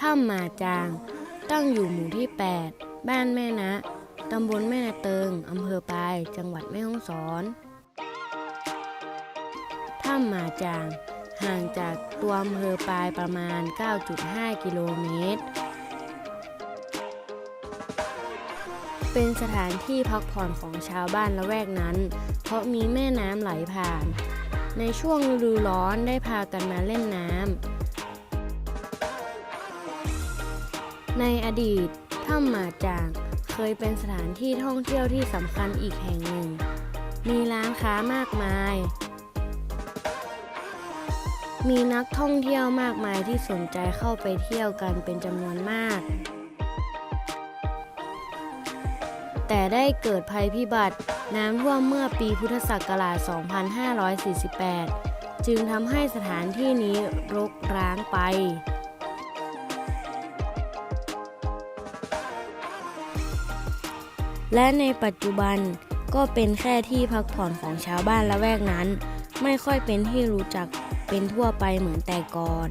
ถ้ำหมาจาง ตั้งอยู่หมู่ที่ 8 บ้านแม่นะ ตำบลแม่นาเติง อำเภอปาย จังหวัดแม่ฮ่องสอน ถ้ำหมาจาง ห่างจากตัวอำเภอปายประมาณ 9.5 กิโลเมตร เป็นสถานที่พักผ่อนของชาวบ้านละแวกนั้น เพราะมีแม่น้ำไหลผ่าน ในช่วงฤดูร้อนได้พากันมาเล่นน้ำ ในอดีตถ้ำหมาจางเคยเป็นสถานที่ท่องเที่ยวที่สำคัญอีกแห่งหนึ่ง มีร้านค้ามากมาย มีนักท่องเที่ยวมากมายที่สนใจเข้าไปเที่ยวกันเป็นจำนวนมาก แต่ได้เกิดภัยพิบัติน้ำท่วมเมื่อปีพุทธศักราช 2548 จึงทำให้สถานที่นี้รกร้างไป และในปัจจุบันก็เป็นแค่ที่พักผ่อนของชาวบ้านละแวกนั้น ไม่ค่อยเป็นที่รู้จักเป็นทั่วไปเหมือนแต่ก่อน